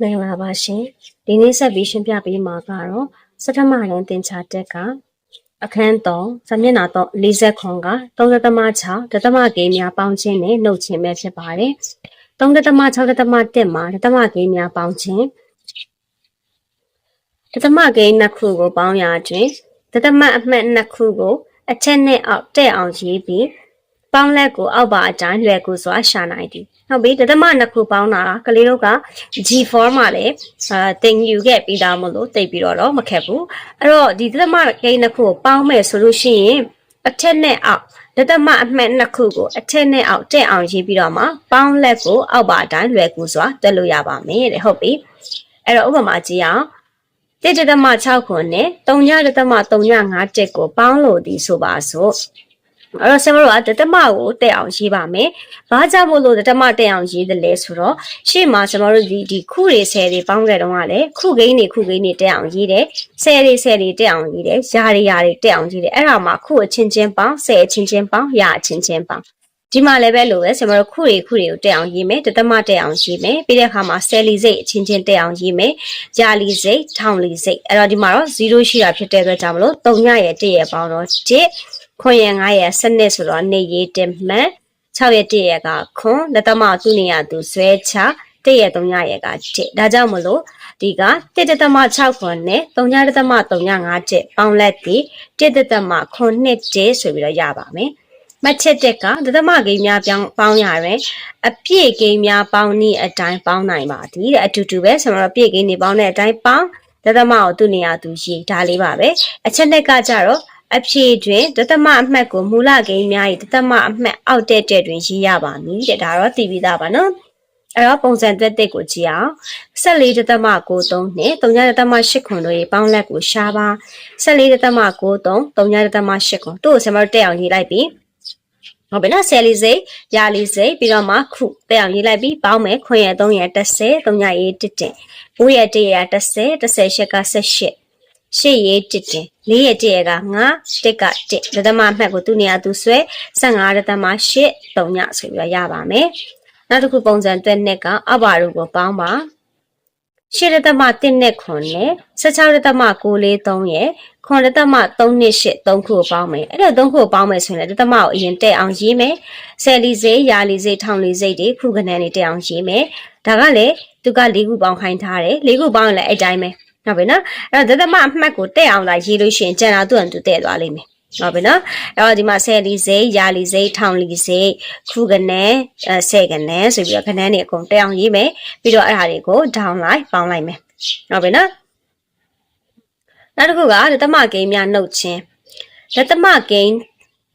မင်္ဂလာပါရှင်ဒီနေ့ဆက်ပြီးရှင်းပြပေးမှာကတော့စထမရန်တင်ချတက်ကအခန်း3စာမျက်နှာတော့40ခွန်က3.6ဒသမကိန်းများပေါင်းခြင်းနဲ့နှုတ်ခြင်းပဲဖြစ်ပါတယ်3.6.1မှာဒသမကိန်းများပေါင်းခြင်းဒသမကိန်းနှစ်ခုကိုပေါင်းရခြင်းဒသမအမှတ်နှစ်ခုကိုအချက်နဲ့အောက်တဲ့အောင်ရေးပြီး ပေါင်းလက်ကိုအောက်ပါအတိုင်းလွယ်ကူစွာရှာနိုင်သည်ဟုတ်ပြီဒသမနှစ်ခုပေါင်းတာကလေးတို့က G4 မှာလည်းအာတင်ယူခဲ့ပြီးသားမလို့တိတ်ပြီးတော့တော့မခက်ဘူးအဲ့တော့ဒီဒသမကိန်းနှစ်ခုကိုပေါင်းမယ်ဆိုလို့ရှိရင်အထက်နဲ့အောက်ဒသမအမှတ်နှစ်ခုကိုအထက်နဲ့အောက်တက်အောင်ရေးပြီးတော့မှပေါင်းလက်ကိုအောက်ပါအတိုင်းလွယ်ကူစွာတက်လို့ရပါမယ်တဲ့ဟုတ်ပြီအဲ့တော့ဥပမာကြည့်အောင်တစ်ဒသမ6ခုနဲ့3ဒသမ3.5တက်ကိုပေါင်းလို့ဒီဆိုပါစို့ အဲ့တော့ဆင်မတို့ကဒသမကိုတက်အောင်ရေးပါမယ်။ဘာကြောင့်မို့လို့ဒသမတက်အောင်ရေးတယ်လဲဆိုတော့ရှေ့မှာဆင်မတို့ဒီဒီခုတွေဆယ်တွေပေါင်းခဲ့တော့ကလည်းခုကိန်းတွေခုကိန်းတွေတက်အောင်ရေးတယ်။ဆယ်တွေဆယ်တွေတက်အောင်ရေးတယ်။ယာတွေယာတွေတက်အောင်ရေးတယ်။အဲ့ဒါမှခုအချင်းချင်းပေါင်းဆယ်အချင်းချင်းပေါင်းယာအချင်းချင်းပေါင်းဒီမှာလည်းပဲလို့ပဲဆင်မတို့ခုတွေခုတွေကိုတက်အောင်ရေးမယ်ဒသမတက်အောင်ရေးမယ်ပြီးတဲ့အခါမှာဆယ်လီစိတ်အချင်းချင်းတက်အောင်ရေးမယ်ယာလီစိတ်ထောင်လီစိတ်အဲ့တော့ဒီမှာတော့0ရှိတာဖြစ်တဲ့အတွက်ကြောင့်မလို့3ညရဲ့1ရဲ့ပေါင်းတော့1 ခွန်ရဲ့9ရဲ့စနစ်ဆိုတော့နေရေးတင်မှန်6ရဲ့1ရဲ့ကခွန်လက်သမသူ့နေရသူဆွဲချ1ရဲ့3ညရဲ့က1ဒါကြောင့်မလို့ဒီက1.6ခွန်နဲ့3.35ကျပေါင်းလက်ပြီး1.9ခွန်နှစ်ကျဆိုပြီးတော့ရပါမယ်မတ်ချက်တက်ကဒသမကိန်းများပြောင်းပေါင်းရရင်အပြည့်ကိန်းများပေါင်းနည်းအတိုင်းပေါင်းနိုင်ပါသည်တဲ့အတူတူပဲဆိုတော့ပြည့်ကိန်းတွေပေါင်းတဲ့အတိုင်းပေါင်းဒသမကိုသူ့နေရာသူရေးဒါလေးပါပဲအချက်တက်ကကြတော့ အဖြေတွင်ဒသမအမှတ်ကိုမူလကိန်းများ၏ဒသမအမှတ်အောက်တဲ့တဲ့တွင်ရေးရပါမည်တဲ့ဒါတော့သိပြီးသားပါနော်အဲ့တော့ပုံစံတွက်တဲ့ကိုကြည့်အောင်14ဒသမ93နဲ့3ဒသမ8ခွန်တို့ရေပေါင်းလက်ကိုရှားပါ14ဒသမ93 3ဒသမ8ခွန်တို့ကိုကျွန်တော်တက်အောင်ရေးလိုက်ပြီဟုတ်ပြီနော်ဆယ်လီစိတ်ရာလီစိတ်ပြီးတော့မှခုတက်အောင်ရေးလိုက်ပြီးပေါင်းမယ်ခွင်ရ3ရ30 3ရရေး1တင်9ရ1ရ30 30ရှက်က18 ရှေ့ရေး1တင်၄ရ1ရက9တစ်က1ဒသမအမှတ်ကိုသူ့နေရာသူဆွဲ15ဒသမ8 3ညဆိုပြီးတော့ရပါမယ်နောက်တစ်ခုပုံစံတွက်နဲ့ကအဘရုကိုပေါင်းပါရှစ်ရသမ1နဲ့ခွန်နဲ့16ရသမ643ရဲ့ခွန်ရသမ3နဲ့8 3ခုကိုပေါင်းမယ်အဲ့တော့3ခုကိုပေါင်းမယ်ဆိုရင်လည်းရသမကိုအရင်တက်အောင်ရေးမယ်ဆယ်လီစိတ်ယာလီစိတ်ထောင်လီစိတ်တွေခုကနန်းတွေတက်အောင်ရေးမယ်ဒါကလည်းသူက၄ခုပေါင်းခိုင်းထားတယ်၄ခုပေါင်းရင်လည်းအဲ့တိုင်းပဲ ဟုတ်ပြီနော်အဲ့တော့ဒသမအမှတ်ကိုတက်အောင်လာရေးလို့ရှိရင်ကျန်တာသူ့အတူတက်သွားလိမ့်မယ်ဟုတ်ပြီနော်အဲ့တော့ဒီမှာဆယ်လီစိတ်ယာလီစိတ်ထောင်လီစိတ်ခုကနန်းအဲဆယ်ကနန်းဆိုပြီးတော့ကနန်းတွေအကုန်တက်အောင်ရေးမယ်ပြီးတော့အဲ့ဒါတွေကို down လိုက်ပေါင်းလိုက်မယ်ဟုတ်ပြီနော်နောက်တစ်ခုကဒသမကိန်းများနှုတ်ခြင်းဒသမကိန်း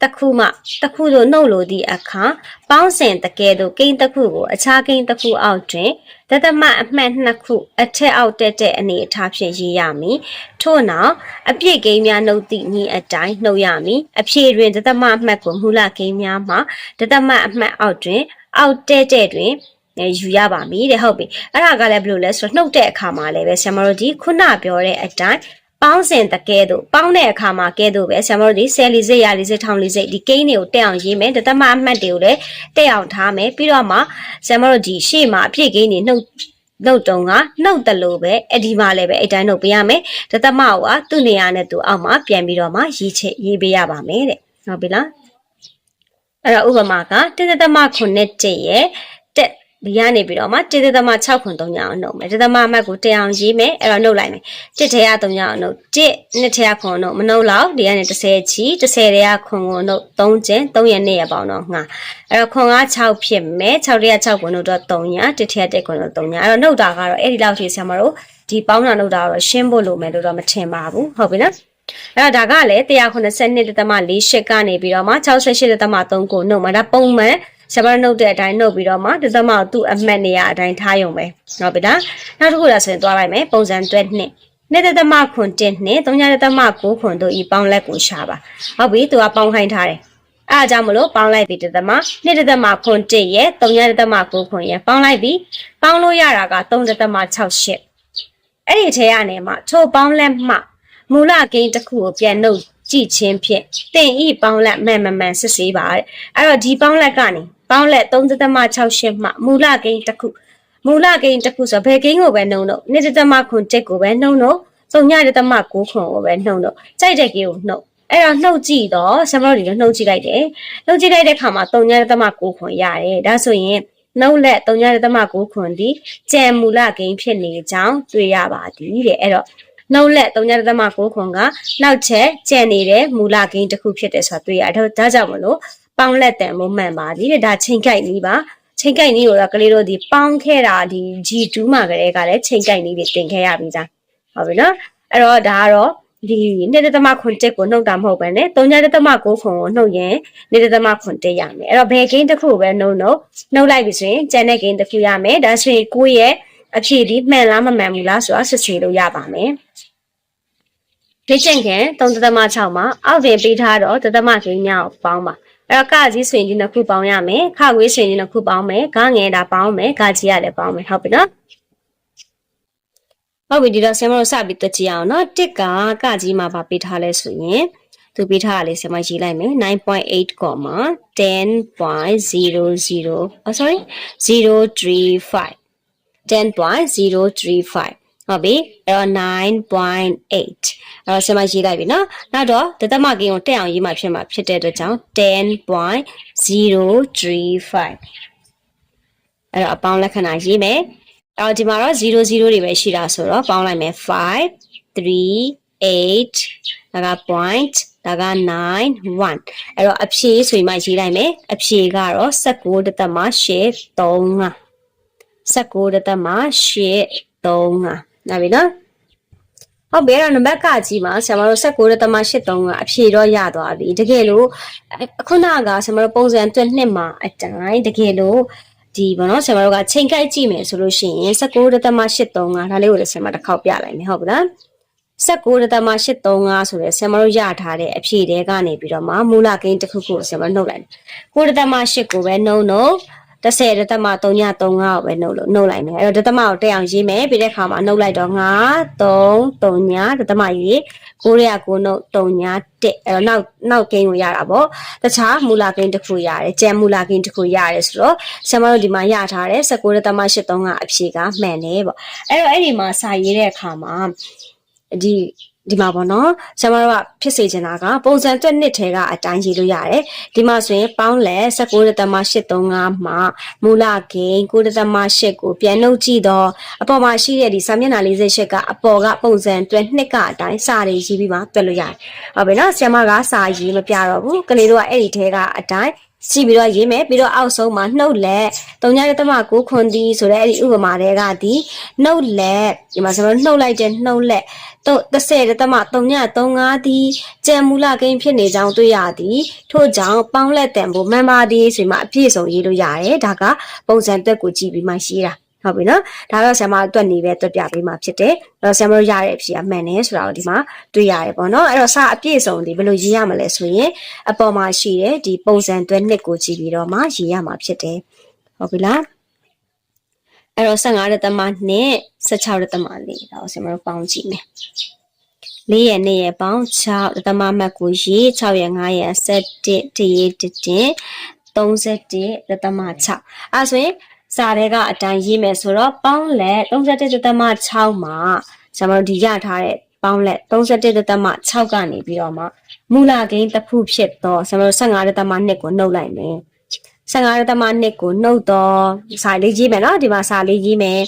တစ်ခုမှတစ်ခုသို့နှုတ်လိုသည့်အခါပေါင်းစင်တကယ်သို့ကိန်းတစ်ခုကိုအခြားကိန်းတစ်ခုအောက်တွင်ဒသမအမှတ်နှစ်ခုအထက်အောက်တက်တဲ့အနေအထားဖြင့်ရေးရမည်ထို့နောက်အပြည့်ကိန်းများနှုတ်သည့်နည်းအတိုင်းနှုတ်ရမည်အဖြေတွင်ဒသမအမှတ်ကိုမူလကိန်းများမှာဒသမအမှတ်အောက်တွင် အောက်တက်တဲ့တွင်ယူရပါမည်တဲ့ဟုတ်ပြီအဲ့ဒါကလည်းဘယ်လိုလဲဆိုတော့နှုတ်တဲ့အခါမှာလည်းပဲဆရာမတို့ဒီခုနပြောတဲ့အတိုင်း ပေါင်းစင်တကဲတို့ပေါင်းတဲ့အခါမှာကဲတို့ပဲဆရာမတို့ဒီဆယ်လီစိတ်ရာလီစိတ်ထောင်လီစိတ်ဒီကိန်းတွေကိုတက်အောင်ရေးမယ်တသမအမှတ်တွေကိုလည်းတက်အောင်ထားမယ်ပြီးတော့မှဆရာမတို့ဒီရှေ့မှာအပြည့်ကိန်းတွေနှုတ်နှုတ်တုံကနှုတ်တလို့ပဲအဒီမှာလည်းပဲအဲ့တိုင်းနှုတ်ပေးရမယ်တသမကသူ့နေရာနဲ့သူအောက်မှာပြန်ပြီးတော့မှရေးချက်ရေးပေးရပါမယ်တဲ့ဟုတ်ပြီလားအဲ့တော့ဥပမာကတသမခုနှစ်တရဲ့တက် ဒီကနေပြီးတော့မှ1သက်သမ6ခွန်3ညအောင်နှုတ်မယ်1သက်သမအမှတ်ကို1အောင်ရေးမယ်အဲ့တော့နှုတ်လိုက်မယ်1ထဲက3ညအောင်နှုတ်1နှစ်ထဲကခွန်နှုတ်မနှုတ်လောက်ဒီကနေ30ချီ30ထဲကခွန်ကိုနှုတ်3ကျင်3ရက်နေ့ရပေါင်းတော့ငါအဲ့တော့ခွန်က6ဖြစ်မယ်6ထဲက6ခွန်နှုတ်တော့3ည1ထဲက1ခွန်နှုတ်3ညအဲ့တော့နှုတ်တာကတော့အဲ့ဒီလောက်ထိဆရာမတို့ဒီပေါင်းတာနှုတ်တာတော့ရှင်းဖို့လိုမယ်လို့တော့မထင်ပါဘူးဟုတ်ပြီနော်အဲ့တော့ဒါကလည်း192တသမ4ရှစ်ကနေပြီးတော့မှ68တသမ3ကိုနှုတ်မှာဒါပုံမှန် ဆဘာနှုတ်တဲ့အတိုင်းနှုတ်ပြီးတော့မှတသမကိုသူ့အမှတ်နေရအတိုင်းထားရုံပဲဟုတ်ပြီလားနောက်တစ်ခုလားဆိုရင်သွားလိုက်မယ်ပုံစံတွဲနှစ်နှစ်တသမခွန်1နှစ်3ညတသမ9ခွန်တို့ဤပေါင်းလက်ကိုရှာပါဟုတ်ပြီသူကပေါင်းခိုင်းထားတယ်အားကြောင့်မလို့ပေါင်းလိုက်ပြီတသမနှစ်တသမခွန်1ရဲ့3ညတသမ9ခွန်ရဲ့ပေါင်းလိုက်ပြီပေါင်းလို့ရတာက3တသမ6ရှစ်အဲ့ဒီထဲကနေမှထိုပေါင်းလက်မှမူလကိန်းတစ်ခုကိုပြန်နှုတ်ကြည့်ခြင်းဖြင့်တင်ဤပေါင်းလက်မှန်မှန်မှန်စစ်ဆေးပါတဲ့အဲ့တော့ဒီပေါင်းလက်ကနေ ပေါင်းလက်3.68မှမူလကိန်းတစ်ခုမူလဂိမ်းတစ်ခုဆိုဘယ်ဂိမ်းကိုပဲနှုံတော့နှစ်တမခွန်တက်ကိုပဲနှုံတော့သုံးညတမ9ခွန်ကိုပဲနှုံတော့ကြိုက်တဲ့ဂိမ်းကိုနှုတ်အဲ့တော့နှုတ်ကြည့်တော့ဆမ်မတို့ဒီလိုနှုတ်ကြည့်လိုက်တယ်နှုတ်ကြည့်လိုက်တဲ့ခါမှာသုံးညတမ9ခွန်ရတယ်ဒါဆိုရင်နှုတ်လက်သုံးညတမ9ခွန်ဒီကြံမူလဂိမ်းဖြစ်နေကြောင်းတွေ့ရပါသည်တဲ့အဲ့တော့နှုတ်လက်3.9ခွန်ကနောက်ချက်ကျန်နေတဲ့မူလဂိမ်းတစ်ခုဖြစ်တယ်ဆိုတာတွေ့ရတယ်ဒါကြောင့်မလို့ ပေါင်းလက်တန်မို့မှန်ပါသည်တဲ့ဒါချိန်ကြိုက်နည်းပါချိန်ကြိုက်နည်းကိုတော့ကလေးတို့ဒီပေါင်းခဲ့တာဒီ G2 မှာကလေးကလည်းချိန်ကြိုက်နည်းတွေတင်ခဲ့ရပြီသားဟုတ်ပြီနော်အဲ့တော့ဒါကတော့ဒီနေ့တသမခွန်တက်ကိုနှုတ်တာမဟုတ်ပဲね3.9ခွန်ကိုနှုတ်ရင်နေ့တသမခွန်တက်ရမယ်အဲ့တော့ဘယ်ဂိမ်းတစ်ခုပဲနှုတ်နှုတ်နှုတ်လိုက်ပြီဆိုရင်ကျန်တဲ့ဂိမ်းတစ်ခုရမယ်ဒါဆိုရင်ကိုယ့်ရဲ့အဖြေဒီမှန်လားမမှန်ဘူးလားဆိုတာစစ်ဆေးလို့ရပါမယ်လေ့ကျင့်ခင်3.6မှာအောက်တင်ပေးထားတော့တသမဂိမ်းများကိုပေါင်းပါ အဲ့တော့ကကြီးဆိုရင်ဒီနှစ်ခုပေါင်းရမယ်ခခွေးဆိုရင်ဒီနှစ်ခုပေါင်းမယ်ဂငယ်တာပေါင်းမယ်ဂကြီးရတယ်ပေါင်းမယ်ဟုတ်ပြီနော်ဟုတ်ပြီဒီတော့ဆင်မတို့စပြီးတက်ကြည့်အောင်နော်တစ်ကကကြီးမှာဗာပေးထားလဲဆိုရင်သူပေးထားတာလေးဆင်မရေးလိုက်မယ်9.8 10.00 oh sorry 035 10.035 ဟုတ်ပြီအဲ့တော့9.8အဲ့တော့ဆင်မရေးလိုက်ပြီနော်နောက်တော့ဒသမကင်းကိုတက်အောင်ရေးမှဖြစ်မှာဖြစ်တဲ့အတွက်ကြောင့်10.035အဲ့တော့အပေါင်းလက္ခဏာရေးမယ်အဲ့တော့ဒီမှာတော့00တွေပဲရှိတာဆိုတော့ပေါင်းလိုက်မယ်5 3 8ဒါက point ဒါက9 1အဲ့တော့အဖြေဆိုရင်မှရေးလိုက်မယ်အဖြေကတော့19.835 19.835 နားပြီနော်ဟုတ်ပြီအဲ့တော့နံပါတ်ကကြီးမှာဆရာမတို့16ရက်တမ83ကအဖြေတော့ရသွားပြီတကယ်လို့ခုနကဆရာမတို့ပုံစံတွက်နှစ်မှာအတိုင်းတကယ်လို့ဒီဘောနော်ဆရာမတို့ကချိန်ကိုက်ကြည့်မယ်ဆိုလို့ရှိရင်16ရက်တမ83ကဒါလေးကိုလည်းဆရာမတစ်ခေါက်ပြလိုက်မယ်ဟုတ်ပြီလား16ရက်တမ835ဆိုတဲ့ဆရာမတို့ရထားတဲ့အဖြေတွေကနေပြီးတော့မှမူလကိန်းတစ်ခုခုကိုဆရာမနှုတ်လိုက်9ရက်တမ8ကိုပဲနှုတ်နှု တ်30ဒသမ335ကိုပဲနှုတ်လို့နှုတ်လိုက်မယ်အဲ့တော့ဒသမကိုတက်အောင်ရေးမယ်ပြီးတဲ့အခါမှာနှုတ်လိုက်တော့9 3 3ဒသမရေး9ရ9နှုတ်3 1အဲ့တော့နောက်နောက်ကိန်းကိုရတာပေါ့တခြားမူလကိန်းတစ်ခုရတယ်ကျန်မူလကိန်းတစ်ခုရတယ်ဆိုတော့ဆရာမတို့ဒီမှာရထားတဲ့19ဒသမ83ကအဖြေကမှန်တယ်ပေါ့အဲ့တော့အဲ့ဒီမှာစာရေးတဲ့အခါမှာဒီ ဒီမှာပေါ့နော်ဆရာမတို့ကဖြစ်စေချင်တာကပုံစံတွက်နှစ်ထဲကအတိုင်းရေးလို့ရတယ်ဒီမှာဆိုရင်ပေါင်းလဲ19.835မှာမူလဂိမ်း9.8ကိုပြန်နှုတ်ကြည့်တော့အပေါ်မှာရှိတဲ့ဒီစာမျက်နှာ48ကအပေါ်ကပုံစံတွက်နှစ်ကအတိုင်းစာတွေရေးပြီးမှတွက်လို့ရတယ်ဟုတ်ပြီနော်ဆရာမကစာရေးမပြတော့ဘူးကလေးတို့ကအဲ့ဒီထဲကအတိုင်း စီပြီးတော့ရေးမယ်ပြီးတော့အောက်ဆုံးမှာနှုတ်လက်3.9ခွန်ဒီဆိုတဲ့အဲ့ဒီဥပမာတွေကဒီနှုတ်လက်ဒီမှာဆိုတော့နှုတ်လိုက်တဲ့နှုတ်လက်တော့30တမ335ဒီကြံမူလကိန်းဖြစ်နေကြောင်းတွေ့ရသည်ထို့ကြောင့်ပေါင်းလက်တန်ဖို့မန်ပါဒီဆိုမှအပြည့်စုံရေးလို့ရတယ်ဒါကပုံစံတက်ကိုကြည့်ပြီးမှရေးတာ ဟုတ်ပြီနော်ဒါတော့ဆရာမအတွက်နေပဲတွက်ပြပေးမှာဖြစ်တယ်အဲ့တော့ဆရာမတို့ရတဲ့အဖြေကမှန်တယ်ဆိုတာကိုဒီမှာတွေ့ရတယ်ပေါ့နော်အဲ့တော့စာအပြည့်စုံဒီဘယ်လိုရေးရမလဲဆိုရင်အပေါ်မှာရှိတဲ့ဒီပုံစံတွက်နှစ်ကိုကြည့်ပြီးတော့မှရေးရမှာဖြစ်တယ်ဟုတ်ပြီလားအဲ့တော့15ရက်သမနဲ့16ရက်သမလေးဒါကိုဆရာမတို့ပေါင်းကြည့်မယ်လေးရက်နှစ်ရက်ပေါင်း6သမမှတ်ကိုရေး6ရက်5ရက်7တရေတတင်31သမ6အဲဆိုရင် စာတွေကအတိုင်းရေးမယ်ဆိုတော့ပေါင်းလက်31သမ6မှာဆရာမတို့ဒီရထားတဲ့ပေါင်းလက်31သမ6ကနေပြီးတော့မှမူလကိန်းတစ်ခုဖြစ်တော့ဆရာမတို့15သမ2ကိုနှုတ်လိုက်မယ်15ရသမ2ကိုနှုတ်တော့စာလေးရေးမယ်နော်ဒီမှာစာလေးရေးမယ်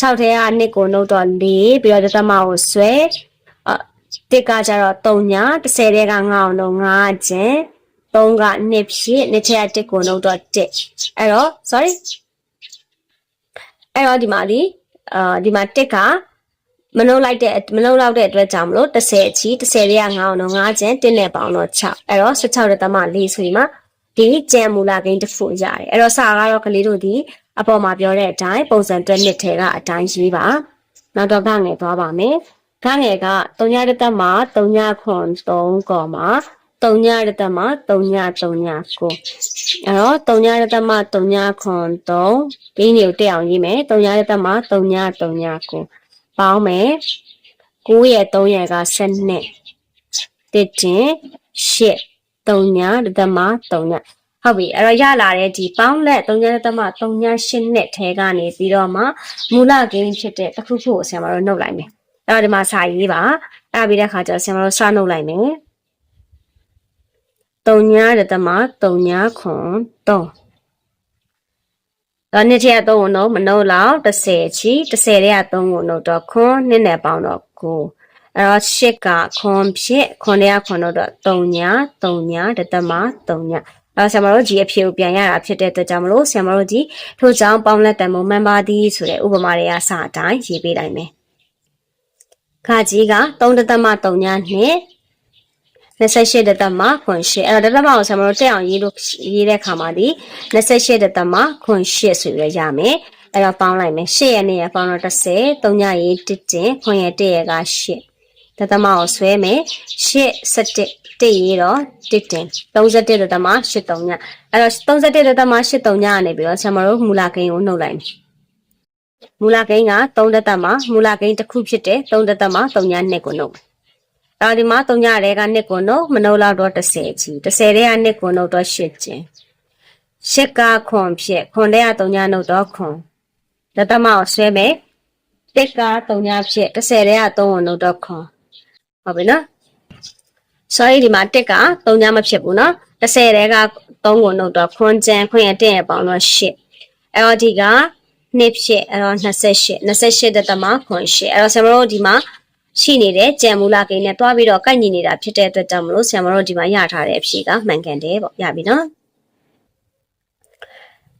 6ထဲက2ကိုနှုတ်တော့4ပြီးတော့သမကိုဆွဲအတစ်ကကြတော့3ညာ30ထဲက9အောင်တော့9ကျင်3က2ဖြစ်2ထဲက1ကိုနှုတ်တော့1အဲ့တော့ sorry အဲ့တော့ဒီမှာဒီအာဒီမှာ1ကမနှုတ်လိုက်တဲ့မနှုတ်လောက်တဲ့အတွက်ကြောင့်မလို့30အချီ30ထဲက9အောင်တော့9ကျင်1နဲ့ပေါင်းတော့6အဲ့တော့16ရသမ4ဆိုရင်မှာဒီကြံမူလာကိန်းတစ်ခုရတယ်အဲ့တော့စာကတော့ကလေးတို့ဒီအပေါ်မှာပြောတဲ့အတိုင်းပုံစံတွက်နှစ်ထဲကအတိုင်းရေးပါနောက်တော့ကငယ်သွားပါမယ်ကငယ်က3ညတက်မှာ3ညခွန်3ကောမှာ 3ညတက်မှာ3ည3ညကိုအဲ့တော့3ညတက်မှာ3ညခွန်3ဒီနေ့ကိုတက်အောင်ရေးမယ်3ညတက်မှာ3ည3ညကိုပေါင်းမယ်9ရဲ့3ရဲ့က7နှစ်တစ်တင်8 3ညတသမ3ညဟုတ်ဟုတ်ပြီအဲ့တော့ရလာတဲ့ဒီပေါင်းလက်3.38နဲ့ထဲကနေပြီးတော့မှမူလကိန်းဖြစ်တဲ့တစ်ခုခုကိုဆရာမတို့နှုတ်လိုက်မယ်အဲ့တော့ဒီမှာစာရေးပါအဲ့ဒါပြီးတဲ့ခါကျတော့ဆရာမတို့စနှုတ်လိုက်မယ် 3.3ခွန်3တော့နှစ်ထက်3ကိုနှုတ်မနှုတ်လောက်30ချီ30တဲ့က3ကိုနှုတ်တော့ခွန်နှစ်နဲ့ပေါင်းတော့9အဲ့တော့ရှစ်ကခွန်ဖြစ်ခွန်တဲ့ကခွန်တော့3ည3ညတသမ3ညအဲဆရာမတို့ဒီအဖြေကိုပြန်ရတာဖြစ်တဲ့အတွက်ကြောင့်မလို့ဆရာမတို့ဒီထို့ကြောင့်ပေါင်းလက်တန်မုံမှန်ပါသည်ဆိုတဲ့ဥပမာတွေကစအတိုင်းရေးပေးနိုင်မယ်ခါကြီးက3တသမ3ညနဲ့ 28တသမခွန်8အဲ့တော့တသမကိုဆရာမတို့တက်အောင်ရေးလို့ရေးတဲ့ခါမှာဒီ28တသမခွန်8ဆိုပြီးရမယ်အဲ့တော့ပေါင်းလိုက်မယ်8ရဲ့နေ့ရပေါင်းတော့30 3ညရေး1တင်ခွန်ရဲ့1ရဲ့က8တသမကိုဆွဲမယ်8 7တစ်ရေးတော့တစ်တင်31တသမ83ညအဲ့တော့31တသမ83ညကနေပြီးတော့ဆရာမတို့မူလကိန်းကိုနှုတ်လိုက်မယ်မူလကိန်းက3တသမမူလကိန်းတစ်ခုဖြစ်တဲ့3တသမ3ည2ကိုနှုတ် ဒါဒီမှာ3ညရဲကနှစ်ကွန်တော့မနှုတ်လောက်တော့30ချီ30တဲ့ကနှစ်ကွန်တော့8ကျင်း8ကခွန်ဖြစ်ခွန်တဲ့က3ညနှုတ်တော့ခွန်ဒသမအောင်ဆွဲမယ်တစ်က3ညဖြစ်30တဲ့က3ဝန်နှုတ်တော့ခွန်ဟုတ်ပြီနော်ဆိုရင်ဒီမှာတစ်က3ညမဖြစ်ဘူးနော်30တဲ့က3ဝန်နှုတ်တော့ခွန်ကျန်ခွန်ရတဲ့ရပေါင်းတော့8အဲ့တော့ဒီကနှစ်ဖြစ်အဲ့တော့28 28ဒသမခွန်8အဲ့တော့ဆရာမတို့ဒီမှာ ရှိနေတဲ့ကြံမူလာကိန်းနဲ့တွားပြီးတော့ကိုက်ညီနေတာဖြစ်တဲ့အတွက်ကြောင့်မလို့ဆရာမတို့ဒီမှာရထားတဲ့အဖြေကမှန်ကန်တယ်ပေါ့ရပြီနော်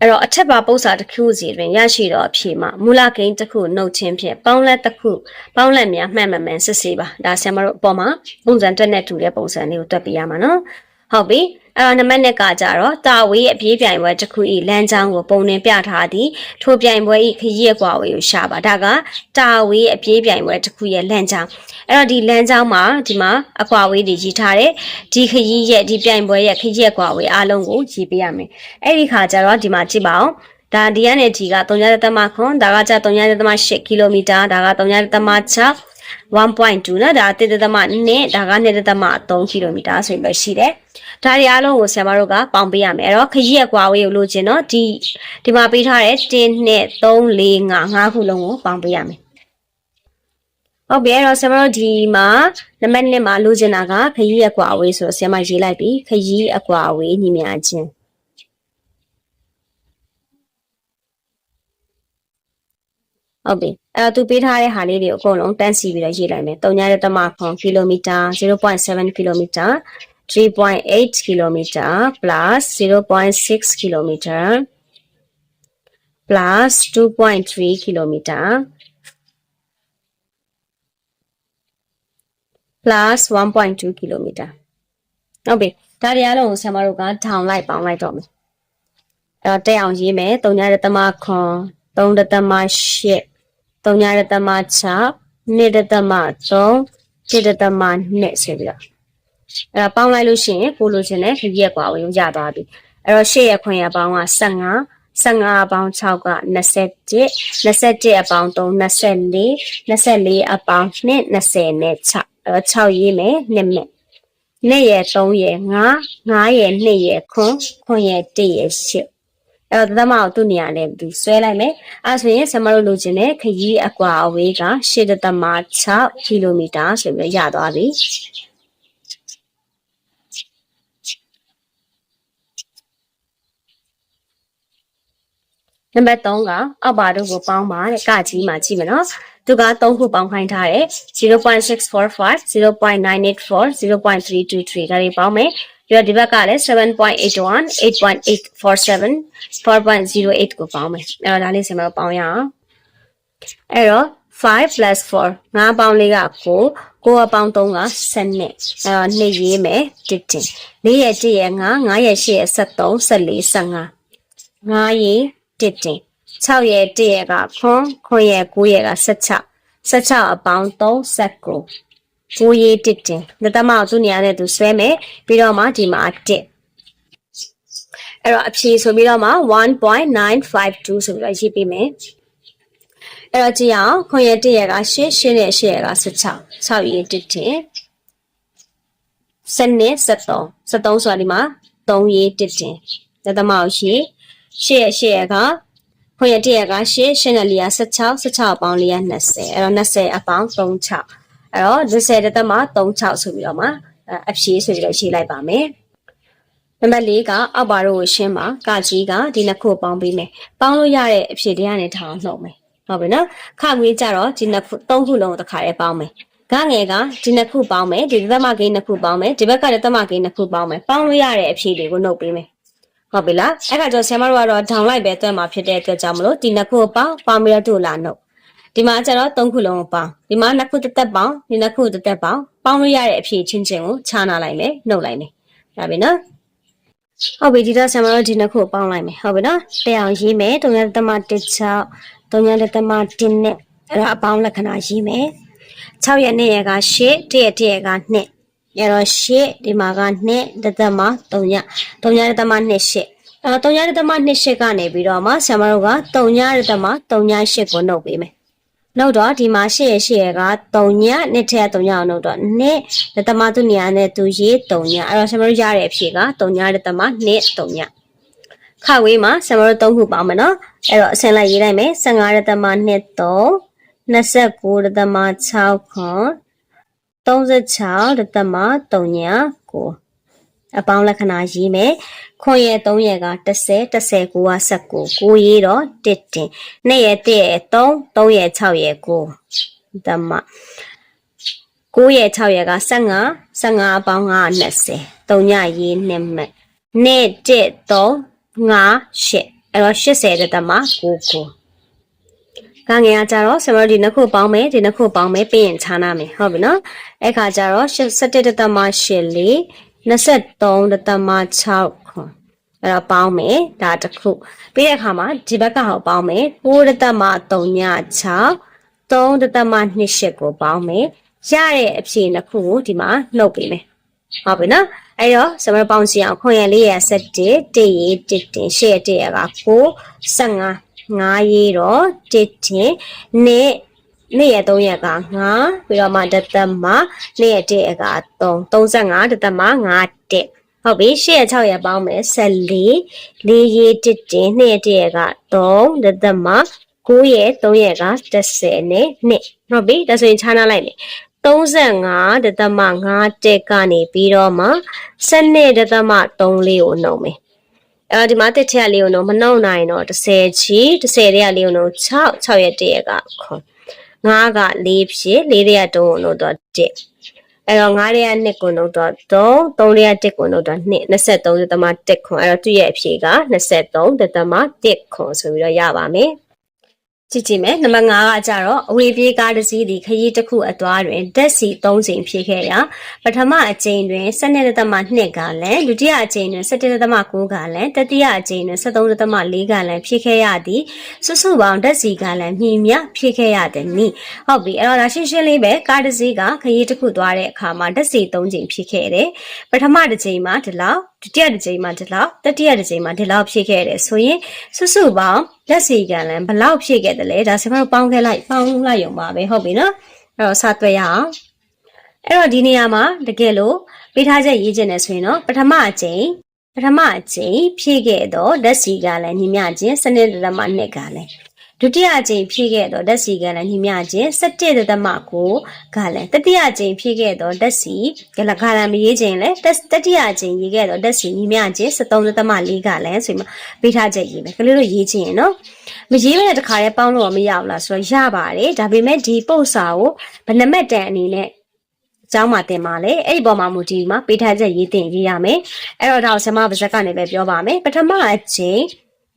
အဲ့တော့အထက်ပါပု္ပ္ပစာတစ်ခုစီတွင်ရရှိသောအဖြေမှာမူလကိန်းတစ်ခုနှုတ်ခြင်းဖြင့်ပေါင်းလက်တစ်ခုပေါင်းလက်များမှန်မှန်မှန်စစ်ဆေးပါဒါဆရာမတို့အပေါ်မှာပုံစံတက်နဲ့တူတဲ့ပုံစံလေးကိုတွက်ပြရမှာနော်ဟုတ်ပြီ အဲ့တော့နံပါတ်1ကကြတော့တာဝေးအပြေးပြိုင်ပွဲတစ်ခုဤလမ်းကြောင်းကိုပုံနှင်ပြထားသည်ထိုပြိုင်ပွဲဤခရီးကွာဝေးကိုရှာပါဒါကတာဝေးအပြေးပြိုင်ပွဲတစ်ခုရဲ့လမ်းကြောင်းအဲ့တော့ဒီလမ်းကြောင်းမှာဒီမှာအကွာဝေးတွေကြီးထားတယ်ဒီခရီးရဲ့ဒီပြိုင်ပွဲရဲ့ခရီးကွာဝေးအားလုံးကိုရေးပေးရမယ်အဲ့ဒီခါကျတော့ဒီမှာကြည့်ပါအောင်ဒါဒီကနေဒီက3.3ဒါကကျ3.8ကီလိုမီတာဒါက3.6 1.2နော်ဒါတစ်သမနဲ့ဒါကနှစ်သမ3ကီလိုမီတာဆိုပြီးရှိတယ်။ ဒါတွေအားလုံးကိုဆရာမတို့ကပေါင်းပေးရမယ်။အဲ့တော့ခရီးရဲ့ကွာဝေးကိုလိုချင်တော့ဒီဒီမှာပေးထားတဲ့1နဲ့3 4 5 5ခုလုံးကိုပေါင်းပေးရမယ်။ဟုတ်ပြီအဲ့တော့ဆရာမတို့ဒီမှာနံပါတ်1မှာလိုချင်တာကခရီးရဲ့ကွာဝေးဆိုတော့ဆရာမရေးလိုက်ပြီခရီးအကွာဝေးညီမြချင်းဟုတ်ပြီအဲ့တော့သူပေးထားတဲ့ဟာလေးတွေအကုန်လုံးတန်းစီပြီးတော့ရေးလိုက်မယ်3ညတဲ့တမခွန်ကီလိုမီတာ0.7ကီလိုမီတာ 3.8ကီလိုမီတာ plus 0.6ကီလိုမီတာ plus 2.3ကီလိုမီတာ plus 1.2ကီလိုမီတာဟုတ်ပြီဒါတွေအားလုံးကိုဆရာမတို့က down လိုက်ပေါင်းလိုက်တော့မယ်အဲ့တော့တက်အောင်ရေးမယ်3ညတဲ့တမခွန်3.8 3ရတသမ6နှစ်တသမ3จิตတသမ2ဆိုပြီးတော့ အဲ့တော့ပေါင်းလိုက်လို့ရှိရင်ကိုလိုချင်တဲ့ခရီးရက်ကွာဝင်ရသွားပြီအဲ့တော့ရှေ့ရခွင့်ရပေါင်းက15 15အပေါင်း6က27 27အပေါင်း3 24 24အပေါင်း2 20နဲ့6အဲ့တော့6ရေးမယ်2မဲ့2ရယ်3ရယ်5 5ရယ်2ရယ်ခွန်ခွန်ရယ်1ရယ်8အဲ့တော့သမအောင်သူ့နေရာနဲ့သူဆွဲလိုက်မယ်အဲ့ဆိုရင်ဆမတို့လိုချင်တဲ့ခရီးအကွာအဝေးက8.6ကီလိုမီတာဆိုပြီးရသွားပြီ နံပါတ်3ကအောက်ပါတို့ကိုပေါင်းပါတဲ့ကကြီးမှာကြည့်မယ်နော်သူက3ခုပေါင်းခိုင်းထားတယ်0.645 0.984 0.323ဒါတွေပေါင်းမယ်ပြီးတော့ဒီဘက်ကလည်း7.81 8.847 4.08ကိုပေါင်းမယ်အဲ့တော့ဒါလေးဆက်မပေါင်းရအောင်အဲ့တော့5 plus 4 5ပေါင်းလေးက9 9အပေါင်း3က7နဲ့အဲ့တော့2ရေးမယ်1တင်4ရဲ့1ရဲ့9 9ရဲ့8ရဲ့73 14 15 9ရေး 1တင်6ရဲ့1ရဲ့ကခွန်ခွန်ရဲ့9ရဲ့က16 16အပေါင်း39ကိုရေးတစ်တင်လက်သမအောင်သူ့နေရာနဲ့သူဆွဲမယ်ပြီးတော့မှဒီမှာတစ်အဲ့တော့အဖြေဆိုပြီးတော့မှ1.952ဆိုပြီးတော့ရေးပေးမယ်အဲ့တော့ကြည့်အောင်ခွန်ရတစ်ရက8 8နဲ့8ရက16 6ရေးတစ်တင်စနစ်73 73ဆိုတာဒီမှာ3ရေးတစ်တင်တသမကိုရှိ ရှစ်ရဲ့ရှစ်ရဲ့ကခွင့်ရတစ်ရဲ့ကရှစ်ရှင်းနဲ့လီယာ16 16အပေါင်းလီယာ20အဲ့တော့20အပေါင်း36အဲ့တော့10တသမ36ဆိုပြီးတော့မှအဖြေဆိုပြီးတော့ရှင်းလိုက်ပါမယ်နံပါတ်၄ကအောက်ပါတို့ကိုရှင်းပါကကြီးကဒီနှစ်ခုပေါင်းပြီးမယ်ပေါင်းလို့ရတဲ့အဖြေတရားနဲ့ထောင်နှုတ်မယ်ဟုတ်ပြီနော်ခငွေကြတော့ဒီနှစ်ခုသုံးခုလုံးကိုတစ်ခါတည်းပေါင်းမယ်ကငယ်ကဒီနှစ်ခုပေါင်းမယ်ဒီသမကိန်းနှစ်ခုပေါင်းမယ်ဒီဘက်ကလည်းသမကိန်းနှစ်ခုပေါင်းမယ်ပေါင်းလို့ရတဲ့အဖြေတွေကိုနှုတ်ပေးမယ် ဟုတ်ပြီလားအဲ့ခါကျဆရာမတို့ကတော့ down လိုက်ပဲတွက်မှာဖြစ်တဲ့အတွက်ကြောင့်မလို့ဒီနှစ်ခုကိုပေါင်းပေါင်းပြီးတော့တို့လာနှုတ်ဒီမှာကျတော့သုံးခုလုံးကိုပေါင်းဒီမှာနှစ်ခုတစ်သက်ပေါင်းဒီနှစ်ခုတစ်သက်ပေါင်းပေါင်းလို့ရတဲ့အဖြေချင်းချင်းကိုခြားနာလိုက်မယ်နှုတ်လိုက်မယ်ဒါပြီနော်ဟုတ်ပြီဒီတော့ဆရာမတို့ဒီနှစ်ခုကိုပေါင်းလိုက်မယ်ဟုတ်ပြီနော်တက်အောင်ရေးမယ်တုံရသမ16တုံရသမ1နဲ့အဲ့ဒါအပေါင်းလက္ခဏာရေးမယ်6ရက်နေ့ရက်က8တရက်တရက်က2 အဲ့တော့8ဒီမှာက2တသက်မှာ3ရက်3ရက်တသက်မှာ2 8အဲ့တော့3ရက်တသက်မှာ2 8ကနေပြီးတော့မှဆရာမတို့က3ရက်တသက်မှာ3ရက်8ကိုနှုတ်ပေးမယ်နှုတ်တော့ဒီမှာ8ရ8ရက3ညနှစ်ထက်3ညအောင်နှုတ်တော့နှစ်တသမသူနေရာနဲ့သူရေး3ညအဲ့တော့ဆရာမတို့ရတဲ့အဖြေက3ညတသမနှစ်3ညခဝေးမှာဆရာမတို့3ခုပေါင်းမယ်နော်အဲ့တော့အစင်လိုက်ရေးလိုက်မယ်15တသမနှစ်3 29တသမ6ခွန် 36တသမ3ည9အပေါင်းလက္ခဏာရေးမယ်ခွန်ရဲ့3ရဲ့က30 30 9က19 9ရေးတော့1တင်2ရဲ့1ရဲ့3 3ရဲ့6ရဲ့9သမ9ရဲ့6ရဲ့က15 15အပေါင်းက20 3ညရေးနှစ်မှတ်2 1 3 5 8အဲ့တော့80တသမ9 9 ကငယ်ကကြတော့ဆရာမတို့ဒီနှစ်ခုပေါင်းမယ်ဒီနှစ်ခုပေါင်းမယ်ပြီးရင်ခြားနာမယ်ဟုတ်ပြီနော်အဲ့ခါကျတော့17တသမ8လေး23တသမ6ခွန်အဲ့တော့ပေါင်းမယ်ဒါတစ်ခုပြီးတဲ့အခါမှာဒီဘက်ကဟောပေါင်းမယ်9တသမ3ည6 3တသမ2 8ကိုပေါင်းမယ်ရတဲ့အဖြေနှစ်ခုကိုဒီမှာနှုတ်ပေးမယ်ဟုတ်ပြီနော်အဲ့တော့ဆရာမပေါင်းစီအောင်ခွန်ရလေးရ7တရေ1တင်8ရ1ရက9 15 9ရေးတော့တစ်တင်နေ့နေ့ရက်3ရက်က9ပြီးတော့မှတသက်မှနေ့ရက်1ရက်က3 35တသက်မှ9တက်ဟုတ်ပြီ8ရက်6ရက်ပေါင်းမယ်14လေးရေးတစ်တင်နေ့ရက်1ရက်က3တသက်မှ9ရက်3ရက်က30နဲ့နှစ်ဟုတ်ပြီဒါဆိုရင်ခြားနာလိုက်မယ်35တသမ5တက်ကနေပြီးတော့မှ12တသမ3လေးကိုနှုတ်မယ် အဲဒီမှာတစ်ထက်လေးကိုတော့မနှုတ်နိုင်တော့30ချီ30တဲ့ကလေးကိုတော့6 6ရဲ့တရက်ကခွန်9က4ဖြစ်4တဲ့က3ကိုတော့1အဲ့တော့9တဲ့က2ကိုတော့3 3တဲ့က1ကိုတော့2 23သမ1ခွန်အဲ့တော့သူ့ရဲ့အဖြေက23သမ1ခွန်ဆိုပြီးတော့ရပါမယ် ကြည့်ကြည့်မယ်နံပါတ်5ကကြတော့အဝေးပြေးကားတစ်စီးသည်ခရီးတစ်ခုအသွားတွင်ဓာတ်စီ3ချိန်ဖြစ်ခဲ့ရာပထမအကြိမ်တွင်12.2ကလည်းဒုတိယအကြိမ်တွင်17.9ကလည်းတတိယအကြိမ်တွင်73.4ကလည်းဖြစ်ခဲ့ရသည်စုစုပေါင်းဓာတ်စီကလည်းမြည်မြဖြစ်ခဲ့ရသည်နိဟုတ်ပြီအဲ့တော့ဒါရှင်းရှင်းလေးပဲကားတစ်စီးကခရီးတစ်ခုသွားတဲ့အခါမှာဓာတ်စီ3ချိန်ဖြစ်ခဲ့တယ်ပထမတစ်ချိန်မှာဒီလောက်ဒုတိယတစ်ချိန်မှာဒီလောက်တတိယတစ်ချိန်မှာဒီလောက်ဖြစ်ခဲ့တယ်ဆိုရင်စုစုပေါင်း လက်စီကလည်းဘလောက်ဖြစ်ခဲ့တယ်လဲဒါဆိုတော့ပေါင်းခဲ့လိုက်ပေါင်းလိုက်ရုံပါပဲဟုတ်ပြီနော်အဲ့တော့စတွေ့ရအောင်အဲ့တော့ဒီနေရာမှာတကယ်လို့ပေးထားချက်ရေးခြင်းနဲ့ဆိုရင်တော့ပထမအကြိမ်ပထမအကြိမ်ဖြည့်ခဲ့တော့လက်စီကလည်းညီမျှချင်းစနစ်တမနှစ်ကလည်း ဒုတိယအကြိမ်ဖြည့်ခဲ့တော့ဓာတ်စီကလည်းညီမျှချင်း17သမကိုကလည်းတတိယအကြိမ်ဖြည့်ခဲ့တော့ဓာတ်စီကလည်းခါရမရေးခြင်းလဲတတိယအကြိမ်ရေးခဲ့တော့ဓာတ်စီညီမျှချင်း73သမ4ကလည်းဆိုမှပေးထားချက်ရေးမယ်ကလေးတို့ရေးခြင်းရနော်မရေးမဲ့တခါတည်းပေါင်းလို့မရဘူးလားဆိုတော့ရပါတယ်ဒါပေမဲ့ဒီပုတ်စာကိုဘယ်နှမက်တန်အနေနဲ့ကျောင်းမှာတင်ပါလေအဲ့ဒီပေါ်မှာမူတည်မှာပေးထားချက်ရေးတင်ရေးရမယ်အဲ့တော့ဒါကိုဆမပါဇက်ကနေပဲပြောပါမယ်ပထမအချိန်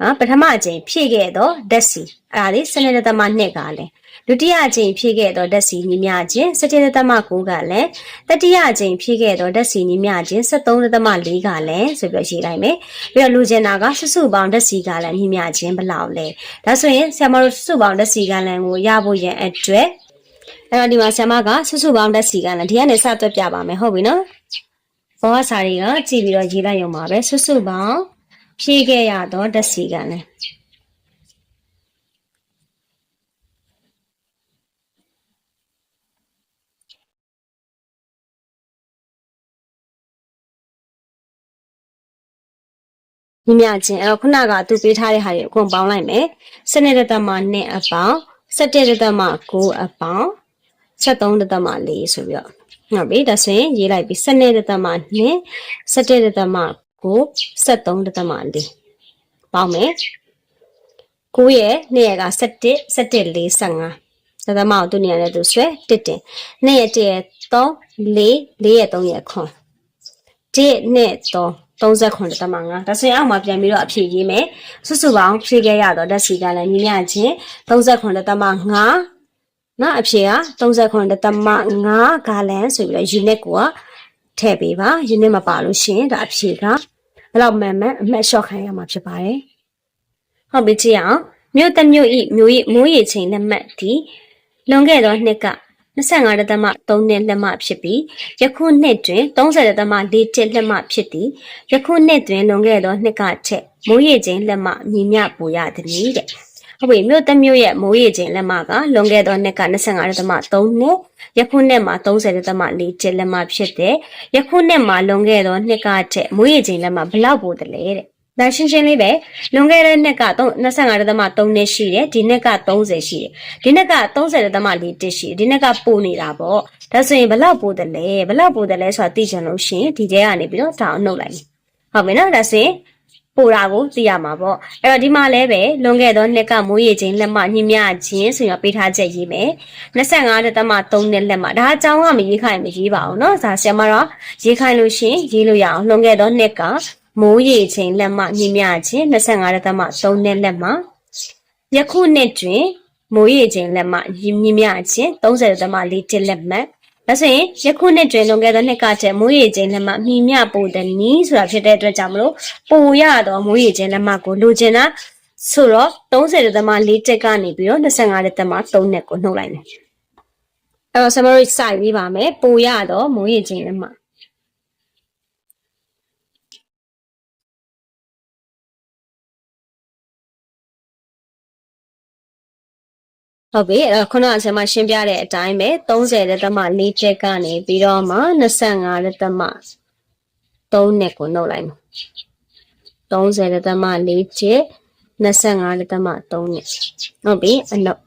နော်ပထမအချိန်ဖြည့်ခဲ့တော့ဓာတ်စီအဲ့ဒါလေးစနေသမနှစ်ကလည်းဒုတိယအချိန်ဖြည့်ခဲ့တော့ဓာတ်စီညီမျှခြင်းစတေသမ9ကလည်းတတိယအချိန်ဖြည့်ခဲ့တော့ဓာတ်စီညီမျှခြင်း73သမ4ကလည်းဆိုပြီးရေးလိုက်မယ်ပြီးတော့လူကျင်နာကစုစုပေါင်းဓာတ်စီကလည်းညီမျှခြင်းဘယ်လောက်လဲဒါဆိုရင်ဆရာမတို့စုစုပေါင်းဓာတ်စီကလည်းကိုရဖို့ရန်အတွက်အဲ့တော့ဒီမှာဆရာမကစုစုပေါင်းဓာတ်စီကလည်းဒီကနေစသွက်ပြပါမယ်ဟုတ်ပြီနော်ဘောစာတွေကကြည့်ပြီးတော့ရေးလိုက်ရုံပါပဲစုစုပေါင်း ဖြည့်ခဲ့ရတော့ဓာတ်စီကလည်းညီမျှခြင်းအဲ့တော့ခုနကသူပေးထားတဲ့ဟာတွေအကုန်ပေါင်းလိုက်မယ်စနစ်တသမ2အပေါင်း17တသမ9အပေါင်း73တသမ4ဆိုပြီးတော့ဟုတ်ပြီဒါဆိုရင်ရေးလိုက်ပြီစနစ်တသမ2 17တသမ 9 73တသမ4ပေါင်းမယ်9ရဲ့2ရက်က17 17 45တသမကိုသူနေရာနဲ့သူဆွဲတစ်တင်2ရဲ့1ရဲ့3 4 4ရဲ့3ရဲ့ခွန်1နဲ့3 39တမ5ဒါဆိုရင်အောက်မှာပြန်ပြီးတော့အဖြေရေးမယ်စုစုပေါင်းဖြည့်ခဲ့ရတော့ဓာတ်စီကလည်းညီမျှချင်း39တမ5နော်အဖြေက39တမ5ဂါလန်ဆိုပြီးတော့ unit ကို ထည့်ပေးပါ unit မပါလို့ရှရင်ဒါအဖြေကဘယ်လောက်မှန်မှန်အမှတ်လျှော့ခိုင်းရမှာဖြစ်ပါတယ်ဟုတ်ပြီကြည့်အောင်မြို့တစ်မြို့ဤမြို့ဤမိုးရေချိန်လက်မှတ်ဒီလွန်ခဲ့သောနှစ်က25ဒသမ3နှစ်လက်မှဖြစ်ပြီးယခုနှစ်တွင်30ဒသမ4ချက်လက်မှဖြစ်သည်ယခုနှစ်တွင်လွန်ခဲ့သောနှစ်ကချက်မိုးရေချိန်လက်မှမြည်မြပူရသည်တဲ့ ဟုတ်ပြီမြို့တစ်မြို့ရဲ့မိုးရေချိန်လက်မှကလွန်ခဲ့သောနှစ်က25ဒသမ3နှစ်ယခုနှစ်မှာ30ဒသမ4ချက်လက်မှဖြစ်တဲ့ယခုနှစ်မှာလွန်ခဲ့သောနှစ်ကချက်မိုးရေချိန်လက်မှဘယ်လောက်ပိုတယ်လဲတဲ့ဒါရှင်းရှင်းလေးပဲလွန်ခဲ့တဲ့နှစ်က25ဒသမ3နှစ်ရှိတယ်ဒီနှစ်က30ရှိတယ်ဒီနှစ်က30ဒသမ4တစ်ရှိတယ်ဒီနှစ်ကပိုနေတာပေါ့ဒါဆိုရင်ဘယ်လောက်ပိုတယ်လဲဘယ်လောက်ပိုတယ်လဲဆိုတာသိချင်လို့ရှိရင်ဒီထဲကနေပြီးတော့ဒါအောင်နှုတ်လိုက်မယ်ဟုတ်ပြီနော်ဒါဆိုရင် ပိုတာကိုသိရမှာပေါ့အဲ့တော့ဒီမှာလည်းပဲလွန်ခဲ့သောနှစ်ကမိုးရေချိန်လက်မှညှိမြခြင်းဆိုရင်ပေးထားချက်ရေးမယ်25ဒသမ3နှစ်လက်မှဒါအကြောင်းကမရေးခိုင်းမရေးပါဘူးเนาะဒါဆရာမတော့ရေးခိုင်းလို့ရှိရင်ရေးလို့ရအောင်လွန်ခဲ့သောနှစ်ကမိုးရေချိန်လက်မှညှိမြခြင်း25ဒသမ3နှစ်လက်မှယခုနှစ်တွင်မိုးရေချိန်လက်မှညှိမြခြင်း30ဒသမ4တစ်လက်မှ ဒါဆိုရင်ယခုနှစ်တွင်လွန်ခဲ့သောနှစ်ကကျမိုးရေချိန်လက်မှမြည်မြပိုတဲ့နီးဆိုတာဖြစ်တဲ့အတွက်ကြောင့်မလို့ပိုရတော့မိုးရေချိန်လက်မှကိုလိုချင်တာဆိုတော့30သမ4တက်ကနေပြီးတော့25သမ3နဲ့ကိုနှုတ်လိုက်မယ်အဲ့တော့ summary စိုက်ပြီးပါမယ်ပိုရတော့မိုးရေချိန်လက်မှ ဟုတ်ပြီအဲ့တော့ခုနကကျွန်မရှင်းပြတဲ့အတိုင်းပဲ30လက်သမ4ချက်ကနေပြီးတော့မှ25လက်သမ3နဲ့ကိုနှုတ်လိုက်မှာ30လက်သမ4ချက်25လက်သမ3နဲ့ဟုတ်ပြီအနှုတ်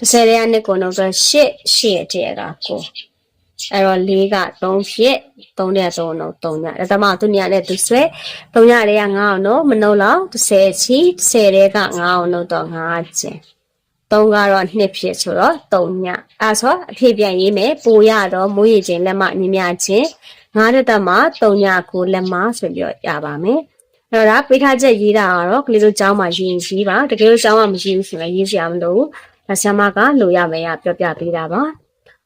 30ရက်နဲ့ကိုနှုတ်တော့8 8ရဲ့တည်းကကိုအဲ့တော့4က3ဖြစ်3တဲ့3တော့3ညလက်သမသူညနဲ့သူဆွဲ3ညလေးက9အောင်တော့မနှုတ်လောက်30ချီ10တဲ့က9အောင်နှုတ်တော့9ကျင် 3ကတော့2ဖြစ်ဆိုတော့3ညအဲဆိုအဖြစ်ပြန်ရေးမယ်ပိုရတော့မိုးရေချိန်လက်မမြင်မြချင်း9တက်တက်မှာ3ညကိုလက်မဆိုပြီးတော့ရပါမယ်အဲ့တော့ဒါပေးထားချက်ရေးတာကတော့ကလေးတို့ကျောင်းမှာရေးရင်ရေးပါတကယ်လို့ကျောင်းမှာမရေးဘူးဆိုရင်ရေးစရာမလိုဘူးဒါဆရာမကလိုရမယ်ရပြောပြပေးတာပါ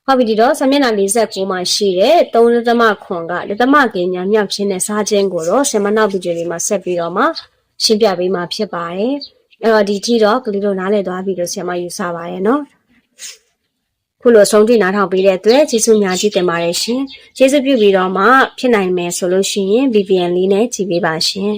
ဟုတ်ပြီဒီတော့ဆမျက်နှာ49မှာရှိတဲ့3သမခွန်ကလက်သမကင်ညာမြောက်ချင်းနဲ့စားခြင်းကိုတော့ဆမနောက်ဗီဒီယိုလေးမှာဆက်ပြီးတော့မှရှင်းပြပေးမှာဖြစ်ပါတယ် အဲ့တော့ဒီထိတော့ကလေးတို့နားလည်သွားပြီလို့ဆရာမယူဆပါတယ်နော်ခုလိုဆုံးထိနားထောင်ပေးတဲ့အတွက်ကျေးဇူးများကြီးတင်ပါတယ်ရှင်ကျေးဇူးပြုပြီးတော့မှဖြစ်နိုင်မယ်ဆိုလို့ရှိရင် VPN လေးနဲ့ကြည့်ပေးပါရှင်